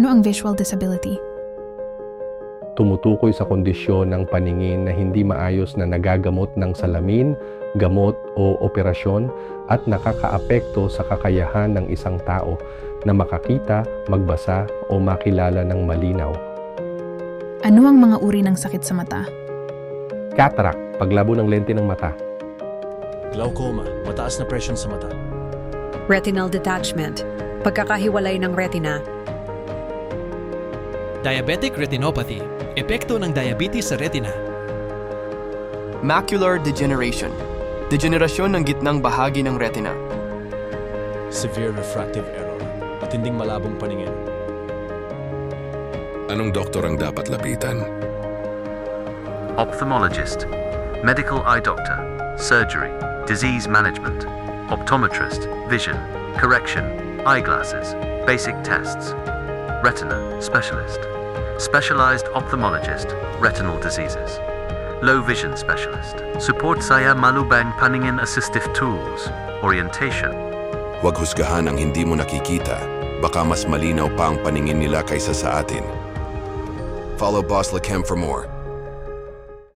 Ano ang visual disability? Tumutukoy sa kondisyon ng paningin na hindi maayos na nagagamot ng salamin, gamot o operasyon at nakakaapekto sa kakayahan ng isang tao na makakita, magbasa o makilala ng malinaw. Ano ang mga uri ng sakit sa mata? Cataract, paglabo ng lente ng mata. Glaucoma, mataas na presyon sa mata. Retinal detachment, pagkakahiwalay ng retina. Diabetic retinopathy, epekto ng diabetes sa retina. Macular degeneration, degenerasyon ng gitnang bahagi ng retina. Severe refractive error, matinding malabong paningin. Anong doktor ang dapat lapitan? ophthalmologist, medical eye doctor, surgery, disease management, optometrist, vision, correction, eyeglasses, basic tests, retina specialist, specialized ophthalmologist, retinal diseases, low vision specialist, support saya malubang paningin assistive tools, orientation, Huwag husgahan ang hindi mo nakikita. Baka mas malinaw pa ang paningin nila kaysa sa atin. Follow Boss Lacam for more.